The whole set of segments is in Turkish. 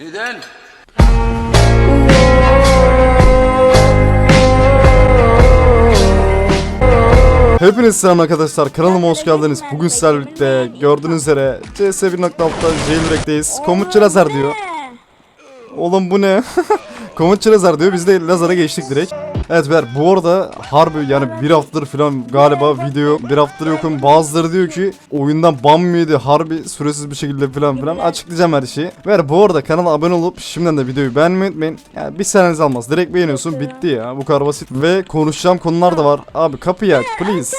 Neden? Hepiniz selam arkadaşlar kanalıma hoş geldiniz. Bugün sizlerle birlikte gördüğünüz üzere CS 1.6'da jailbreak'teyiz. Komutçu lazer diyor. Oğlum bu ne? Komutçu lazer diyor. Biz de lazera geçtik direkt. Evet ver bu arada harbi yani bir haftadır falan galiba video bir haftadır yokum. Bazıları diyor ki oyundan ban mı yedi harbi süresiz bir şekilde falan filan açıklayacağım her şeyi. Ver bu arada kanala abone olup şimdiden de videoyu beğenmeyi unutmayın. Yani bir seneniz almaz. Direkt beğeniyorsun bitti ya bu kadar basit. Ve konuşacağım konular da var. Abi kapıyı aç please.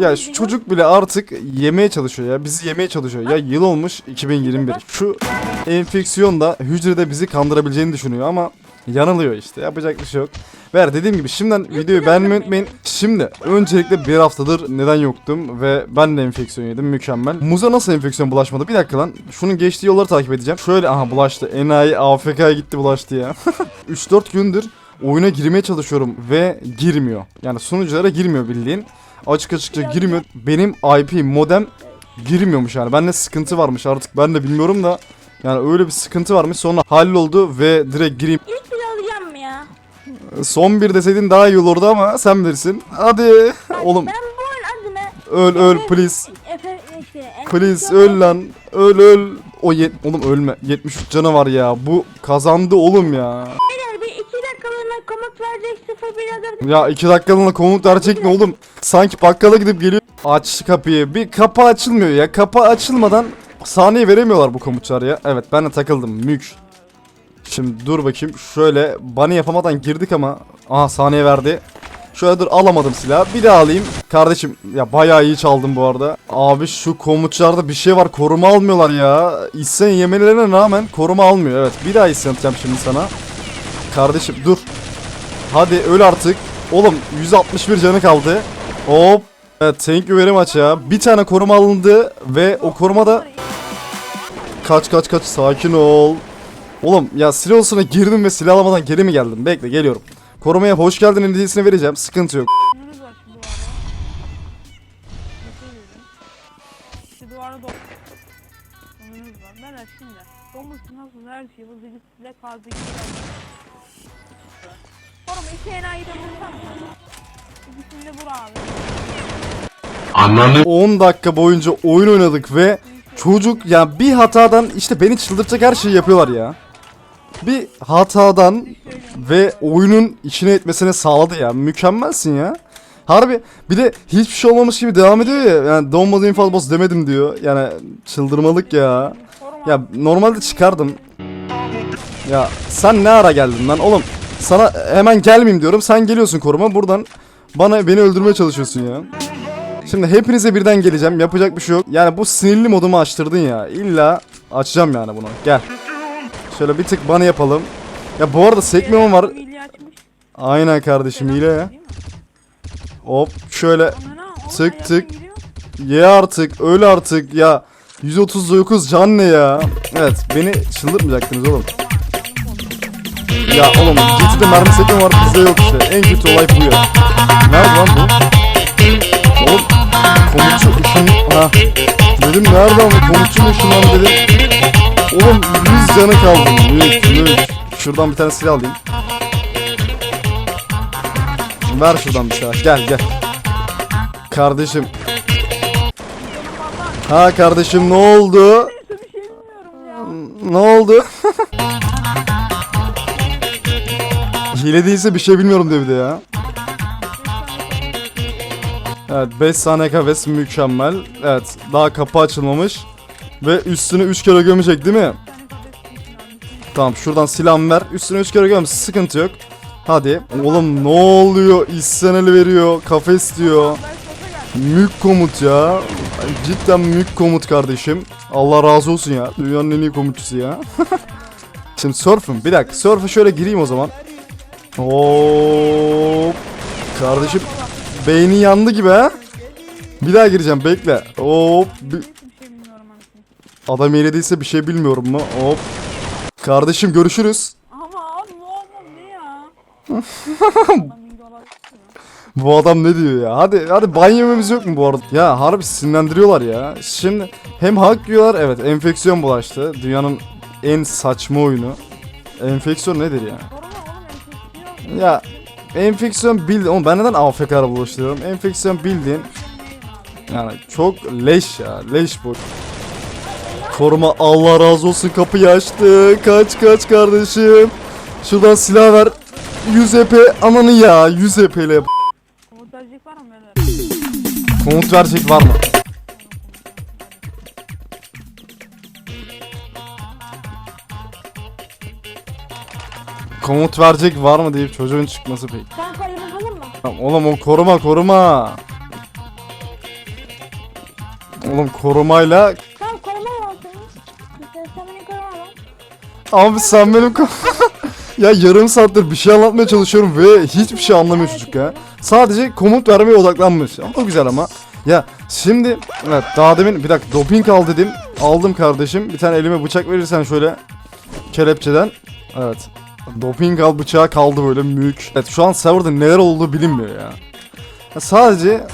Ya şu çocuk bile artık yemeye çalışıyor ya. Bizi yemeye çalışıyor. Ya yıl olmuş 2021. Şu enfeksiyon da hücrede bizi kandırabileceğini düşünüyor ama yanılıyor işte. Yapacak bir şey yok. Ver dediğim gibi şimdiden videoyu beğenmeyi unutmayın. Şimdi öncelikle bir haftadır neden yoktum ve ben de enfeksiyon yedim mükemmel. Muza nasıl enfeksiyon bulaşmadı? Bir dakika lan. Şunun geçtiği yolları takip edeceğim. Şöyle aha bulaştı. Enayi AFK'ya gitti bulaştı ya. 3-4 gündür oyuna girmeye çalışıyorum ve girmiyor. Yani sunuculara girmiyor bildiğin. Açık açıkça girmiyor. Benim IP modem girmiyormuş yani. Bende sıkıntı varmış artık ben de bilmiyorum da. Yani öyle bir sıkıntı varmış sonra halloldu ve direkt gireyim. Son bir deseydin daha iyi olurdu ama sen bilirsin. Hadi oğlum Ben bu oyun adına öl öl please. Efe işte. Please öl lan. Öl öl. O yet oğlum ölme. 73 canı var ya. Bu kazandı oğlum ya. Beyler bir iki dakikalığına komut verecek sıfır bir adım. Ya iki dakikalığına komut verecek ne oğlum? Sanki bakkala gidip geliyor. Aç kapıyı. Bir kapı açılmıyor ya. Kapı açılmadan saniye veremiyorlar bu komutçular ya. Evet ben de takıldım. Mük. Şimdi dur bakayım. Şöyle bunny yapamadan girdik ama. Aha saniye verdi. Şöyle dur alamadım silahı. Bir daha alayım. Kardeşim ya bayağı iyi çaldım bu arada. Abi şu komutçularda bir şey var. Koruma almıyorlar ya. İsyan yemelerine rağmen koruma almıyor. Evet bir daha isyan atacağım şimdi sana. Kardeşim dur. Hadi öl artık. Oğlum 161 canı kaldı. Hop. Evet thank you very much ya. Bir tane koruma alındı ve o koruma da kaç kaç kaç sakin ol. Oğlum ya silah olsuna girdim ve silah alamadan geri mi geldim? Bekle geliyorum. Korumaya hoş geldin hediyesini vereceğim. Sıkıntı yok. Önümüz var şu duvara. Şu duvara dok. Önümüz var. Ben şimdi. Domuz nasıl her şey bu zilisiyle kazdı Oğlum iki enayi de vursam mı? İkisini de vur abi. 10 dakika boyunca oyun oynadık ve çocuk ya bir hatadan işte beni çıldırtacak her şeyi yapıyorlar ya. Bir hatadan ve oyunun içine etmesine sağladı ya. Mükemmelsin ya. Harbi bir de hiçbir şey olmamış gibi devam ediyor ya. Yani donmadı infaz boss demedim diyor. Yani çıldırmalık ya. Ya normalde çıkardım. Ya sen ne ara geldin lan oğlum? Sana hemen gelmeyeyim diyorum. Sen geliyorsun koruma. Buradan bana beni öldürmeye çalışıyorsun ya. Şimdi hepinize birden geleceğim. Yapacak bir şey yok. Yani bu sinirli modumu açtırdın ya. İlla açacağım yani bunu. Gel. Şöyle bir tık bana yapalım. Ya bu arada sekmem var. Açmış. Aynen kardeşim hile ya. Hop şöyle Tık tık. Ye artık, öl artık ya. 139 can ne ya? Evet, beni çıldırtmayacaktınız oğlum. Ya oğlum GT'de mermi sekme var bizde yok işte. En kötü olay bu ya. Nerede lan bu? Oğlum komutçu ışın... Ha. Dedim nerede ama komutçu mu ışınlandı dedim. Oğlum 100 canı kaldı. Mülk mülk. Şuradan bir tane silah alayım. Ver şuradan bir silah. Gel gel. Kardeşim. Ha kardeşim ne oldu? Ne oldu? Hile değilse bir şey bilmiyorum diyor bir de ya. Evet 5 saniye kafes mükemmel. Evet daha kapı açılmamış. Ve üstünü 3 kere gömecek değil mi? Tamam şuradan silahımı ver. Üstüne 3 kere göm sıkıntı yok. Hadi. Oğlum ne oluyor? İsteneli veriyor. Kafes diyor. Mük komut ya. Cidden mük komut kardeşim. Allah razı olsun ya. Dünyanın en iyi komutçusu ya. Şimdi surf'üm. Bir dakika. Surf'a şöyle gireyim o zaman. Hop. Kardeşim beynin yandı gibi ha. Bir daha gireceğim bekle. Hop. Bir- Adam eğlediyse bir şey bilmiyorum mu? Hop. Kardeşim görüşürüz. Ama abi ne ya? Bu adam ne diyor ya? Hadi hadi ban yememiz yok mu bu arada? Ya harbi sinirlendiriyorlar ya. Şimdi hem hak yiyorlar evet enfeksiyon bulaştı. Dünyanın en saçma oyunu. Enfeksiyon nedir ya? Ya enfeksiyon bildiğin, oğlum ben neden AFK'la bulaştırıyorum? Enfeksiyon bildiğin yani çok leş ya, leş bu. Koruma Allah razı olsun kapıyı açtı. Kaç kaç kardeşim. Şuradan silah ver. 100 EP ananı ya 100 EP ile Komut verecek var mı? Komut verecek var mı? Komut verecek var mı deyip çocuğun çıkması pek. Sen mu? Tamam, Oğlum o koruma koruma. Oğlum korumayla Abi sen benim Ya yarım saattir bir şey anlatmaya çalışıyorum ve hiçbir şey anlamıyor çocuk ya. Sadece komut vermeye odaklanmış. Ama o güzel ama. Ya şimdi evet daha demin bir dakika doping al dedim. Aldım kardeşim. Bir tane elime bıçak verirsen şöyle kelepçeden. Evet. Doping al bıçağı kaldı böyle mülk. Evet şu an serverda neler olduğu bilinmiyor ya. ya sadece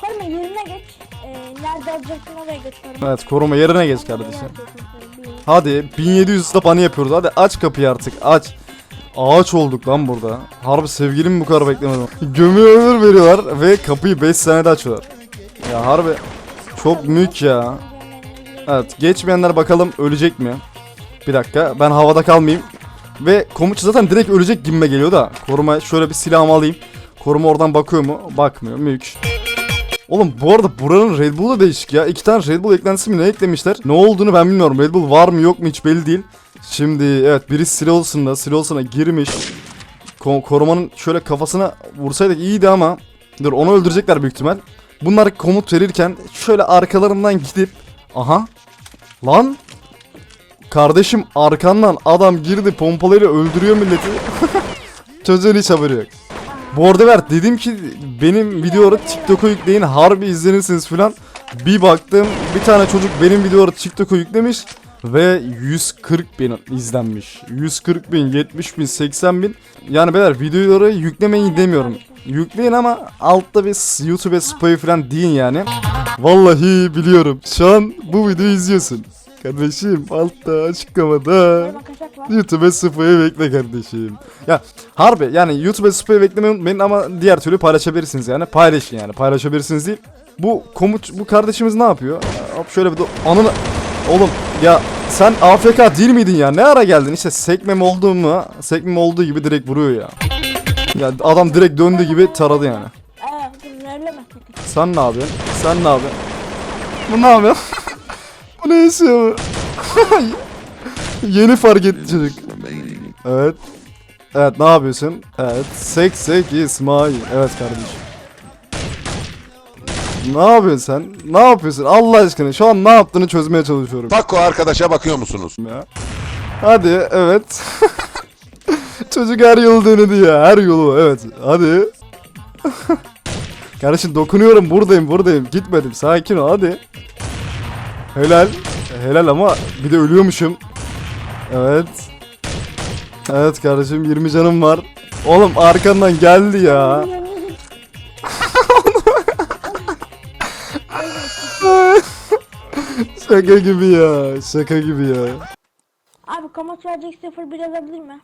Koruma yerine geç. Ee, nerede alacaksın oraya geç koruma. evet koruma yerine geç kardeşim. Hadi 1700 da bana yapıyoruz. Hadi aç kapıyı artık aç. Ağaç olduk lan burada. Harbi sevgilim bu kadar beklemedim. Gömü ömür veriyorlar ve kapıyı 5 saniyede açıyorlar. Ya harbi çok mülk ya. Evet geçmeyenler bakalım ölecek mi? Bir dakika ben havada kalmayayım. Ve komutçu zaten direkt ölecek gibime geliyor da. Koruma şöyle bir silahımı alayım. Koruma oradan bakıyor mu? Bakmıyor. Mülk. Oğlum bu arada buranın Red Bull'u değişik ya. İki tane Red Bull eklentisi mi ne eklemişler? Ne olduğunu ben bilmiyorum. Red Bull var mı yok mu hiç belli değil. Şimdi evet biri Silolson'da. Silolson'a girmiş. Ko- korumanın şöyle kafasına vursaydık iyiydi ama. Dur onu öldürecekler büyük ihtimal. Bunlar komut verirken şöyle arkalarından gidip. Aha. Lan. Kardeşim arkandan adam girdi pompalıyla öldürüyor milleti. Çocuğun hiç haberi yok. Bu arada ver dedim ki benim videoları TikTok'a yükleyin harbi izlenirsiniz falan. Bir baktım bir tane çocuk benim videoları TikTok'a yüklemiş ve 140 bin izlenmiş. 140 bin, 70 bin, 80 bin. Yani beyler videoları yüklemeyin demiyorum. Yükleyin ama altta bir YouTube'e spy falan deyin yani. Vallahi biliyorum. Şu an bu videoyu izliyorsun. Kardeşim altta açıklamada. YouTube'a sıfırı bekle kardeşim. Ya harbi yani YouTube'a sıfırı beklemeyi unutmayın ama diğer türlü paylaşabilirsiniz yani. Paylaşın yani paylaşabilirsiniz değil. Bu komut bu kardeşimiz ne yapıyor? Hop şöyle bir de anını oğlum ya sen AFK değil miydin ya? Ne ara geldin? İşte sekmem oldu mu? Sekmem olduğu gibi direkt vuruyor ya. Ya adam direkt döndü gibi taradı yani. Sen ne yapıyorsun? Sen ne yapıyorsun? Bu ne yapıyor? Bu ne yaşıyor bu? Yeni fark etti çocuk. Evet. Evet ne yapıyorsun? Evet. Sek sek İsmail. Evet kardeşim. Ne yapıyorsun sen? Ne yapıyorsun? Allah aşkına şu an ne yaptığını çözmeye çalışıyorum Bak o arkadaşa bakıyor musunuz? ya. Hadi evet. Çocuk her yolu denedi ya. Her yolu evet. Hadi. Kardeşim dokunuyorum buradayım buradayım. Gitmedim sakin ol hadi. Helal. Helal ama bir de ölüyormuşum. Evet. Evet kardeşim 20 canım var. Oğlum arkandan geldi ya. Şaka gibi ya. Şaka gibi ya. Abi komut verecek 01 alabilir mi?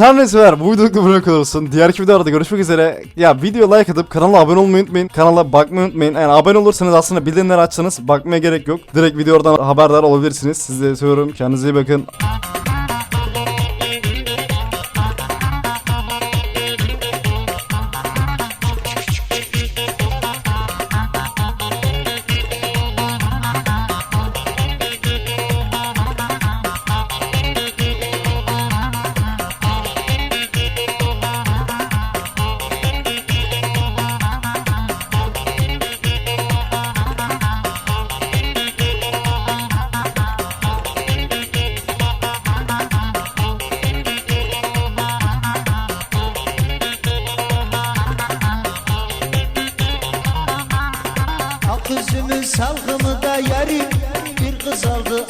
Neyse ver bu videoluk da buraya kadar olsun. Diğer videolarda görüşmek üzere. Ya video like atıp kanala abone olmayı unutmayın. Kanala bakmayı unutmayın. Yani abone olursanız aslında bildirimleri açsanız bakmaya gerek yok. Direkt videodan haberdar olabilirsiniz. Sizleri seviyorum. Kendinize iyi bakın. Üzümü salgımı da yarim Bir kız aldı